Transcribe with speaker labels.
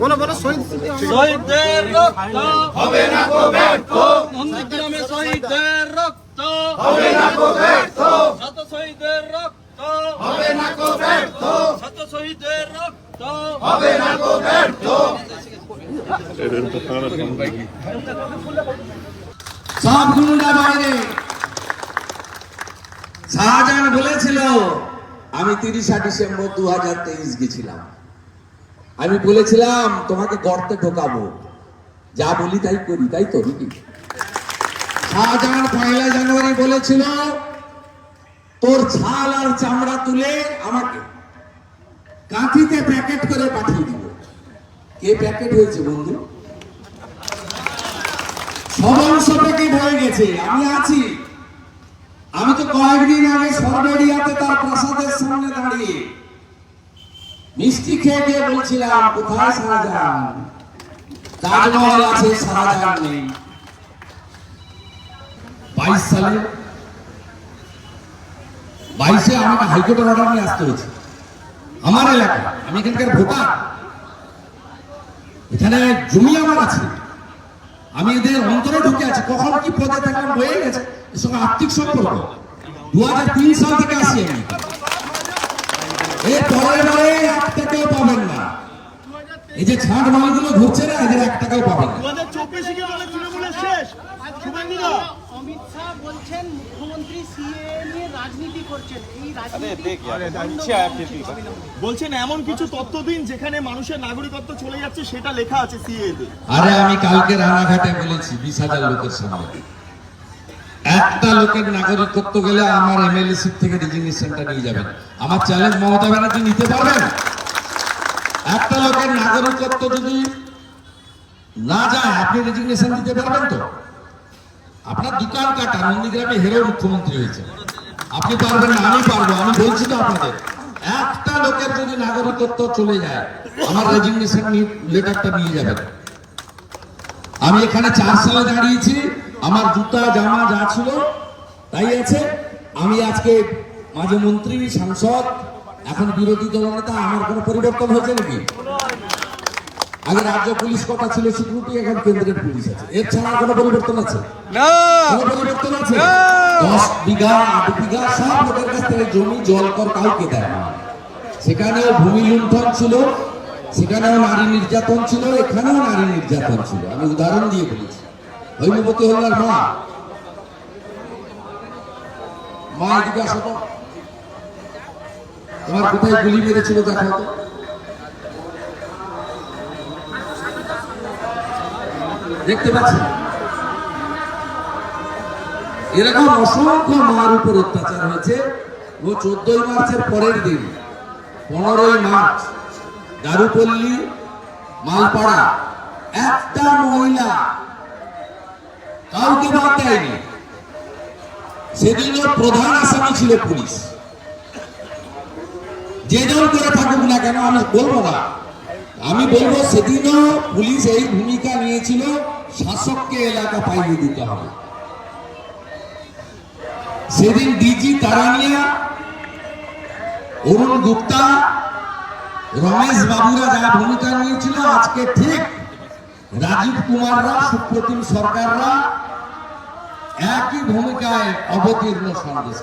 Speaker 1: বলো বলো শহীদ
Speaker 2: শহীদদের রক্ত। হবে না গো ব্যর্থ। নন্দীগ্রামে শহীদদের রক্ত। হবে না গো ব্যর্থ। শত শহীদের রক্ত। হবে না গো ব্যর্থ। শত শহীদের রক্ত। হবে না গো ব্যর্থ।
Speaker 3: সব গুন্ডা বাইরে শাহজাহান বলেছিল আমি তিরিশা ডিসেম্বর দু হাজার তেইশ গেছিলাম। আমি বলেছিলাম, তোমাকে গর্তে ঢোকাবো। যা বলি তাই করি, তাই তো নাকি? শাহজাহান পয়লা জানুয়ারি বলেছিল, তোর ছাল আর চামড়া তুলে আমাকে কাঁথিতে প্যাকেট করে পাঠিয়ে দিব। কে প্যাকেট হয়েছে বন্ধু? সমস্ত প্যাকেট হয়ে গেছে, আমি আছি। আমি তো কয়েকদিন আগে সরবেরিয়াতে তার দাঁড়িয়ে মিষ্টি খেয়ে গিয়ে বলছিলাম কোথায় শাহজাহান? তাজমহল আছে শাহজাহান নেই। বাইশ সালে বাইশে আমাকে হাইকোর্টের অর্ডার নিয়ে আসতে হয়েছে। আমার এলাকা আমি এখানকার ভোটার। এখানে জমি আমার আছে। আমি এদের অন্তরে ঢুকে আছি। কখন কি পদে থাকলাম হয়ে গেছে। এর সঙ্গে আর্থিক সম্পর্ক। দু হাজার তিন সাল থেকে আসি আমি এর পরের বারে এক টাকাও পাবেন না এই যে ছাঁট মালগুলো ঘুরছে না এদের এক টাকাও পাবেন না।
Speaker 4: দু হাজার চব্বিশে কি বলে তৃণমূলের শেষ। শুভেন্দুদা
Speaker 5: অমিত শাহ বলছেন মুখ্যমন্ত্রী সিএ নিয়ে রাজনীতি করছেন। এই রাজনীতি
Speaker 4: বলছেন এমন কিছু তথ্য দিন যেখানে মানুষের নাগরিকত্ব চলে যাচ্ছে সেটা লেখা আছে সিএ তে
Speaker 3: আরে আমি কালকে রানাঘাটে বলেছি বিশ হাজার লোকের সামনে একটা লোকের নাগরিকত্ব গেলে আমার এমএলএ সিট থেকে রেজিগনেশনটা নিয়ে যাবেন। আমার চ্যালেঞ্জ মমতা ব্যানার্জি নিতে পারবেন? একটা লোকের নাগরিকত্ব যদি না যায়, আপনি রেজিগনেশন দিতে পারবেন তো? আপনার দোকান কাটা, নন্দীগ্রামে হেরো মুখ্যমন্ত্রী হয়েছে। আপনি পারবেন না, আমি পারব, আমি বলছি তো আপনাদের। একটা লোকের যদি নাগরিকত্ব চলে যায়, আমার রেজিগনেশন লেটারটা নিয়ে যাবেন। আমি এখানে চার সালে দাঁড়িয়েছি, আমার জুতা, জামা যা ছিল, তাই আছে। আমি আজকে মাঝে মন্ত্রী, সাংসদ এখন বিরোধী দলনেতা আমার কোনো পরিবর্তন হয়েছে নাকি? আগে রাজ্য পুলিশ কথা ছিল? সিকিউরিটি এখন কেন্দ্রের পুলিশ আছে। এর ছাড়া কোনো পরিবর্তন আছে? কোনো পরিবর্তন আছে? দশ বিঘা আট বিঘা সব লোকের কাছ থেকে জমি জল কর কাউকে দেয় না। সেখানেও ভূমি লুণ্ঠন ছিল সেখানেও নারী নির্যাতন ছিল এখানেও নারী নির্যাতন ছিল। আমি উদাহরণ দিয়ে বলেছি। হৈমবতী হল্লার মা। মা এদিকে আসো তোমার কোথায় গুলি মেরেছিল দেখো তো। দেখতে পাচ্ছি এরকম অসংখ্য মার উপর অত্যাচার হয়েছে। ও চোদ্দই মার্চের পরের দিন, পনেরোই মার্চ, দারুপল্লী, মালপাড়া, একটা মহিলা কাউকে বাদ দেয়নি। সেদিনও প্রধান আসামি ছিল পুলিশ। যে দল করে থাকুক না কেন আমি বলব না। আমি বলব, সেদিনও পুলিশ এই ভূমিকা নিয়েছিল, শাসককে এলাকা পাইয়ে দিতে হবে। সেদিন ডিজি তারানিয়া, অরুণ গুপ্তা, রমেশ বাবুরা যা ভূমিকা নিয়েছিল, আজকে ঠিক রাজীব কুমাররা, সুপ্রতিম সরকাররা একই ভূমিকায় অবতীর্ণ সন্দেশ।